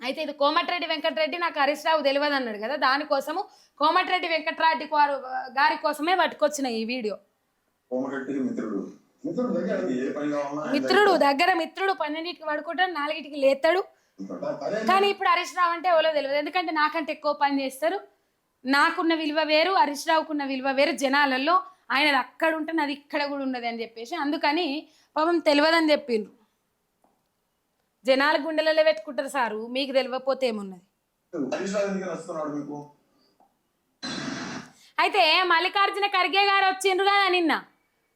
అయితే ఇది కోమటిరెడ్డి వెంకటరెడ్డి నాకు హరీష్ రావు తెలియదు అన్నాడు కదా దానికోసము కోమటిరెడ్డి వెంకటరెడ్డి గారు గారి కోసమే పట్టుకొచ్చిన ఈ వీడియో. మిత్రుడు. దగ్గర మిత్రుడు పన్నెండింటికి పడుకుంటాడు నాలుగింటికి దగ్గర. కానీ ఇప్పుడు హరీష్ రావు అంటే ఎవరో తెలియదు ఎందుకంటే నాకంటే ఎక్కువ పని చేస్తారు. నాకున్న విలువ వేరు హరీష్ రావుకున్న విలువ వేరు జనాలలో. ఆయన అక్కడ ఉంటే నాది ఇక్కడ కూడా ఉన్నది అని చెప్పేసి. అందుకని పాపం తెలియదని చెప్పిండ్రు. జనాల గుండెలలో పెట్టుకుంటారు సారు. మీకు తెలియకపోతే ఏమున్నది? అయితే మల్లికార్జున ఖర్గే గారు వచ్చిండ్రు కదా నిన్న.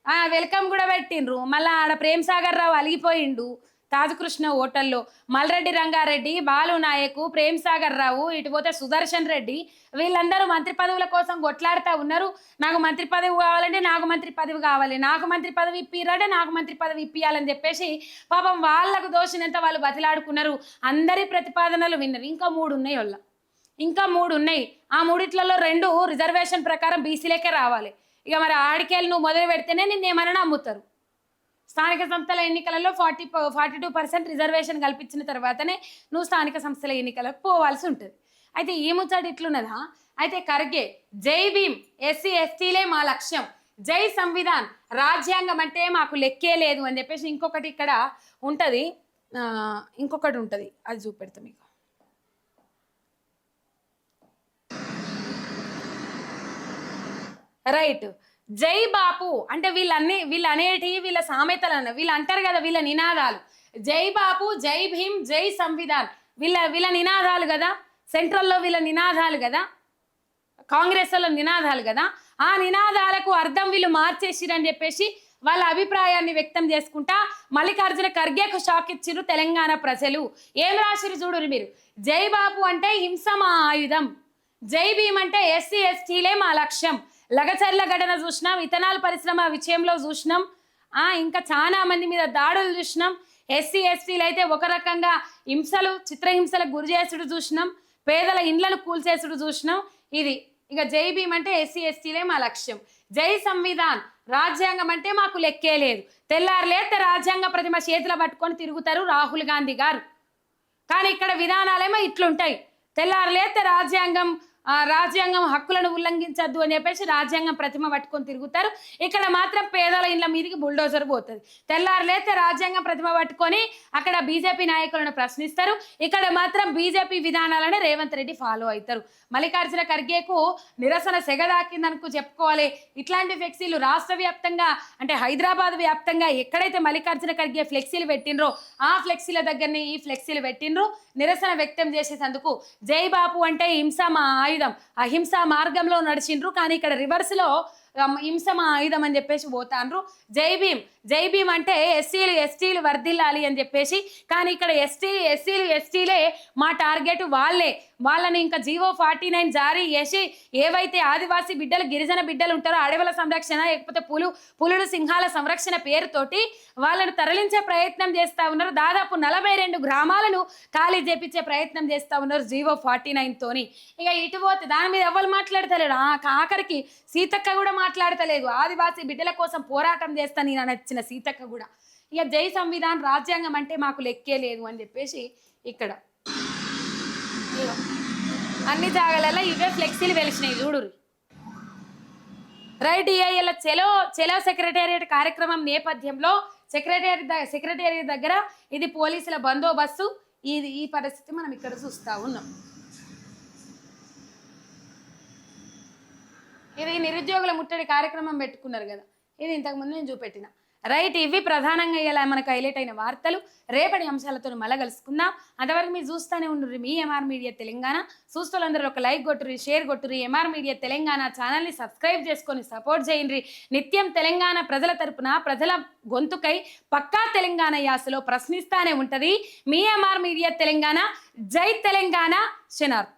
ఆ, వెల్కమ్ కూడా పెట్టిండ్రు. మళ్ళీ ఆడ ప్రేమ్ సాగర్ రావు అలిగిపోయిండు. తాజకృష్ణ హోటల్లో మల్రెడ్డి రంగారెడ్డి బాలు నాయకు ప్రేమ్ సాగర్ రావు ఇటు పోతే సుదర్శన్ రెడ్డి వీళ్ళందరూ మంత్రి పదవుల కోసం కొట్లాడుతూ ఉన్నారు. నాకు మంత్రి పదవి కావాలంటే నాకు మంత్రి పదవి కావాలి. నాకు మంత్రి పదవి ఇప్పిరంటే నాకు మంత్రి పదవి ఇప్పియాలని చెప్పేసి పాపం వాళ్ళకు దోషినంత వాళ్ళు బతిలాడుకున్నారు. అందరి ప్రతిపాదనలు విన్నారు. ఇంకా మూడు ఉన్నాయి వాళ్ళ. ఇంకా మూడు ఉన్నాయి. ఆ మూడిట్లలో రెండు రిజర్వేషన్ ప్రకారం బీసీలకే రావాలి. ఇక మరి ఆడికెళ్ళి నువ్వు మొదలు పెడితేనే నిన్ను ఏమైనా నమ్ముతారు. స్థానిక సంస్థల ఎన్నికలలో forty forty two percent reservation కల్పించిన తర్వాతనే నువ్వు స్థానిక సంస్థల ఎన్నికలకు పోవాల్సి ఉంటుంది. అయితే ఈ ముచ్చట ఇట్లున్నదా? అయితే ఖర్గే జై భీమ్ ఎస్సీ ఎస్టీలే మా లక్ష్యం. జై సంవిధాన్ రాజ్యాంగం అంటే మాకు లెక్కే లేదు అని చెప్పేసి ఇంకొకటి ఇక్కడ ఉంటుంది. ఇంకొకటి ఉంటుంది. అది చూపెడతా మీకు. రైట్. జై బాపు అంటే వీళ్ళన్నీ వీళ్ళు అనేటి వీళ్ళ సామెతలు అన్న వీళ్ళు అంటారు కదా వీళ్ళ నినాదాలు. జై బాపు జై భీమ్ జై సంవిధాన్. వీళ్ళ వీళ్ళ నినాదాలు కదా? సెంట్రల్లో వీళ్ళ నినాదాలు కదా? కాంగ్రెస్లో నినాదాలు కదా? ఆ నినాదాలకు అర్థం వీళ్ళు మార్చేసిరని చెప్పేసి వాళ్ళ అభిప్రాయాన్ని వ్యక్తం చేసుకుంటా మల్లికార్జున ఖర్గేకు షాక్ ఇచ్చిర్రు తెలంగాణ ప్రజలు. ఏం రాసిరు చూడురు మీరు? జై బాపు అంటే హింస మా ఆయుధం. జై భీమ్ అంటే ఎస్సీ ఎస్టీలే మా లక్ష్యం. లగచర్ల ఘటన చూసినాం ఇథనాల్ పరిశ్రమ విషయంలో చూసినాం. ఆ, ఇంకా చాలా మంది మీద దాడులు చూసినాం. ఎస్సీ ఎస్టీలు అయితే ఒక రకంగా హింసలు చిత్రహింసలకు గురి చేసుడు చూసినాం. పేదల ఇండ్లను కూల్చేసుడు చూసినాం. ఇది ఇక జై భీమ్ అంటే ఎస్సీ ఎస్టీలే మా లక్ష్యం. జై సంవిధాన్ రాజ్యాంగం అంటే మాకు లెక్కే లేదు. తెల్లారులేత రాజ్యాంగ ప్రతిమ చేతిలో పట్టుకొని తిరుగుతారు రాహుల్ గాంధీ గారు. కానీ ఇక్కడ విధానాలేమో ఇట్లుంటాయి. తెల్లారులేత రాజ్యాంగం రాజ్యాంగం హక్కులను ఉల్లంఘించద్దు అని చెప్పేసి రాజ్యాంగం ప్రతిమ పట్టుకొని తిరుగుతారు. ఇక్కడ మాత్రం పేదల ఇండ్ల మీదకి బుల్డోజర్ పోతుంది. తెల్లారులేతే రాజ్యాంగం ప్రతిమ పట్టుకొని అక్కడ బీజేపీ నాయకులను ప్రశ్నిస్తారు. ఇక్కడ మాత్రం బీజేపీ విధానాలను రేవంత్ రెడ్డి ఫాలో అవుతారు. మల్లికార్జున ఖర్గేకు నిరసన సెగదాకిందనుకు చెప్పుకోవాలి. ఇట్లాంటి ఫ్లెక్సీలు రాష్ట్ర వ్యాప్తంగా అంటే హైదరాబాద్ వ్యాప్తంగా ఎక్కడైతే మల్లికార్జున ఖర్గే ఫ్లెక్సీలు పెట్టినరో ఆ ఫ్లెక్సీల దగ్గరనే ఈ ఫ్లెక్సీలు పెట్టినరు నిరసన వ్యక్తం చేసేందుకు జై బాపు అంటే హింస మా ఆయుధం. అహింస మార్గంలో నడిచిండ్రు కానీ ఇక్కడ రివర్స్లో హింస మా ఆయుధం అని చెప్పేసి పోతాండ్రు. జై భీమ్ జై భీమ్ అంటే ఎస్సీలు ఎస్టీలు వర్ధిల్లాలి అని చెప్పేసి కానీ ఇక్కడ ఎస్టీ ఎస్సీలు ఎస్టీలే మా టార్గెట్ వాళ్ళే. వాళ్ళని ఇంకా జీవో ఫార్టీ నైన్ జారీ చేసి ఏవైతే ఆదివాసీ బిడ్డలు గిరిజన బిడ్డలు ఉంటారో అడవుల సంరక్షణ లేకపోతే పులు పులులు సింహాల సంరక్షణ పేరుతోటి వాళ్ళను తరలించే ప్రయత్నం చేస్తా ఉన్నారు. దాదాపు నలభై రెండు గ్రామాలను ఖాళీ చేపించే ప్రయత్నం చేస్తా ఉన్నారు జీవో ఫార్టీ నైన్ తోని. ఇక ఇటు పోతే దాని మీద ఎవరు మాట్లాడతలేడు ఆఖరికి సీతక్క కూడా మాట్లాడతలేదు. ఆదివాసీ బిడ్డల కోసం పోరాటం చేస్తా నేను నచ్చిన సీతక్క కూడా. ఇక జై సంవిధాన్ రాజ్యాంగం అంటే మాకు లెక్కే లేదు అని చెప్పేసి ఇక్కడ. అన్ని జాగాలలో ఇవే ఫ్లెక్సీలు వెలిసినాయి చూడురు రైట్ ఇయ్యాల చెలో చెలో సెక్రటేరియట్ కార్యక్రమం నేపథ్యంలో సెక్రటేరియట్ సెక్రటేరియట్ దగ్గర ఇది పోలీసుల బందోబస్తు. ఇది ఈ పరిస్థితి మనం ఇక్కడ చూస్తా ఉన్నాం. ఇది నిరుద్యోగుల ముట్టడి కార్యక్రమం పెట్టుకున్నారు కదా. ఇది ఇంతకుముందు నేను చూపెట్టిన. రైట్ ఇవి ప్రధానంగా ఇలా మనకు హైలైట్ అయిన వార్తలు. రేపటి అంశాలతో మళ్ళా కలుసుకుందాం. అంతవరకు మీరు చూస్తూనే ఉండరు మీ ఎంఆర్ మీడియా తెలంగాణ. చూస్తులందరూ ఒక లైక్ కొట్టురు షేర్ కొట్టురు ఎంఆర్ మీడియా తెలంగాణ ఛానల్ని సబ్స్క్రైబ్ చేసుకొని సపోర్ట్ చేయండి. నిత్యం తెలంగాణ ప్రజల తరపున ప్రజల గొంతుకై పక్కా తెలంగాణ యాసలో ప్రశ్నిస్తానే ఉంటుంది. మీ ఎంఆర్ మీడియా తెలంగాణ. జై తెలంగాణ. శనార్థ్